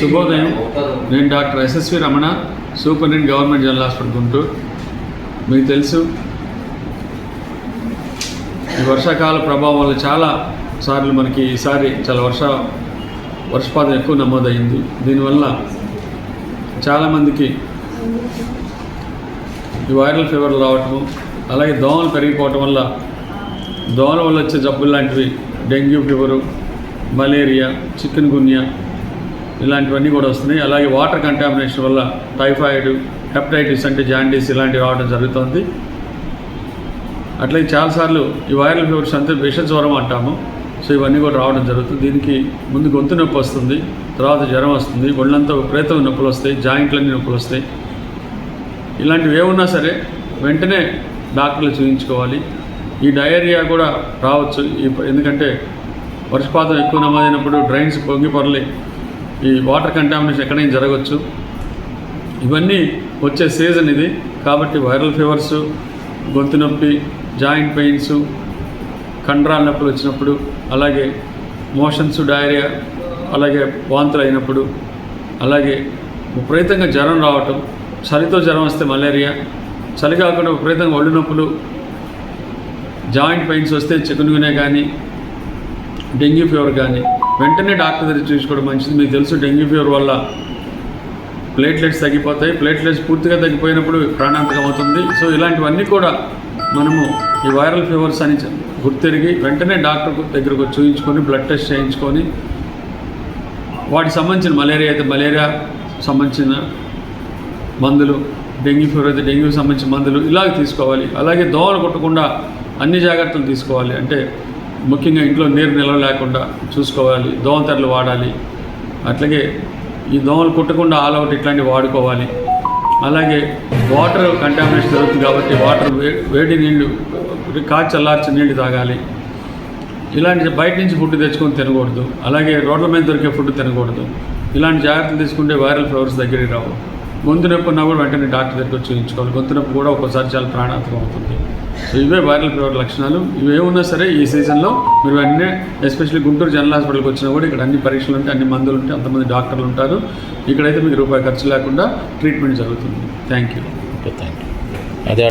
శుభోదయం. నేను doctor SSV Ramana superintendent government general hospital Guntur. మీకు తెలుసు ఈ వర్షాకాల ప్రభావం వల్ల చాలా సార్లు మనకి ఈసారి చాలా వర్ష వర్షపాతం ఎక్కువ నమోదైంది దీనివల్ల చాలామందికి ఈ వైరల్ ఫీవర్లు రావటము అలాగే దోమలు పెరిగిపోవటం వల్ల దోమల వల్ల వచ్చే జబ్బులు లాంటివి dengue fever malaria chikungunya ఇలాంటివన్నీ కూడా వస్తున్నాయి. అలాగే వాటర్ కంటామినేషన్ వల్ల టైఫాయిడ్ హెప్టైటిస్ అంటే జాండీస్ ఇలాంటివి రావడం జరుగుతుంది. అట్లాగే చాలాసార్లు ఈ వైరల్ ఫీవర్స్ అంతా విష జ్వరం అంటాము. సో ఇవన్నీ కూడా రావడం జరుగుతుంది. దీనికి ముందు గొంతు నొప్పి వస్తుంది తర్వాత జ్వరం వస్తుంది ఒళ్ళంతా ప్రేతం నొప్పులు వస్తాయి జాయింట్లన్నీ నొప్పులు వస్తాయి. ఇలాంటివి ఏమున్నా సరే వెంటనే డాక్టర్లు చూపించుకోవాలి ఈ డయేరియా కూడా రావచ్చు. ఎందుకంటే వర్షపాతం ఎక్కువ నమోదైనప్పుడు డ్రైన్స్ పొంగి పొరలి ఈ వాటర్ కంటామినేషన్ ఎక్కడైనా జరగవచ్చు ఇవన్నీ వచ్చే సీజన్ ఇది. కాబట్టి వైరల్ ఫీవర్స్ గొంతు నొప్పి జాయింట్ పెయిన్స్ కండరాల నొప్పులు వచ్చినప్పుడు అలాగే మోషన్స్ డైరియా అలాగే వాంతులు అయినప్పుడు అలాగే విపరీతంగా జ్వరం రావటం చలితో జ్వరం వస్తే మలేరియా చలి కాకుండా విపరీతంగా ఒళ్ళు నొప్పులు జాయింట్ పెయిన్స్ వస్తే చికెన్గునే కానీ డెంగ్యూ ఫీవర్ కానీ వెంటనే డాక్టర్ దగ్గర చూసుకోవడం మంచిది. మీకు తెలుసు డెంగ్యూ ఫీవర్ వల్ల ప్లేట్లెట్స్ తగ్గిపోతాయి. ప్లేట్లెట్స్ పూర్తిగా తగ్గిపోయినప్పుడు ప్రాణాంతకం అవుతుంది. సో ఇలాంటివన్నీ కూడా మనము ఈ వైరల్ ఫీవర్స్ అని గుర్తిరిగి వెంటనే డాక్టర్ దగ్గరకు చూపించుకొని చూయించుకొని బ్లడ్ టెస్ట్ చేయించుకొని వాటికి సంబంధించిన మలేరియా అయితే మలేరియా సంబంధించిన మందులు డెంగ్యూ ఫీవర్ అయితే డెంగ్యూకి సంబంధించిన మందులు ఇలాగ తీసుకోవాలి. అలాగే దోమలు కొట్టకుండా అన్ని జాగ్రత్తలు తీసుకోవాలి. అంటే ముఖ్యంగా ఇంట్లో నీరు నిల్వ లేకుండా చూసుకోవాలి దోమతెరలు వాడాలి. అట్లాగే ఈ దోమలు కుట్టకుండా ఆల్ అవుట్ ఇట్లాంటివి వాడుకోవాలి. అలాగే వాటర్ కంటామినేషన్ జరుగుతుంది కాబట్టి వాటర్ వే వేడి నీళ్ళు కాచల్లార్చి చల్లార్చిన నీళ్ళు తాగాలి. ఇలాంటి బయట నుంచి ఫుడ్ తెచ్చుకొని తినకూడదు. అలాగే రోడ్ల మీద దొరికే ఫుడ్ తినకూడదు. ఇలాంటి జాగ్రత్తలు తీసుకుంటే వైరల్ ఫీవర్స్ దగ్గరికి రావు. గొంతు నొప్పి ఉన్నా కూడా వెంటనే డాక్టర్ దగ్గర వచ్చి చూపించుకోవాలి గొంతు నొప్పి కూడా ఒక్కోసారి చాలా ప్రాణాంతకం అవుతుంది. సో ఇవే వైరల్ ఫీవర్ లక్షణాలు. ఇవి ఏమున్నా సరే ఈ సీజన్లో మీరు అన్నీ ఎస్పెషల్లీ గుంటూరు జనరల్ హాస్పిటల్కి వచ్చినా కూడా ఇక్కడ అన్ని పరీక్షలు ఉంటాయి అన్ని మందులు ఉంటాయి అంతమంది డాక్టర్లు ఉంటారు. ఇక్కడైతే మీకు రూపాయి ఖర్చు లేకుండా ట్రీట్మెంట్ జరుగుతుంది. థ్యాంక్ యూ థ్యాంక్ యూ అదే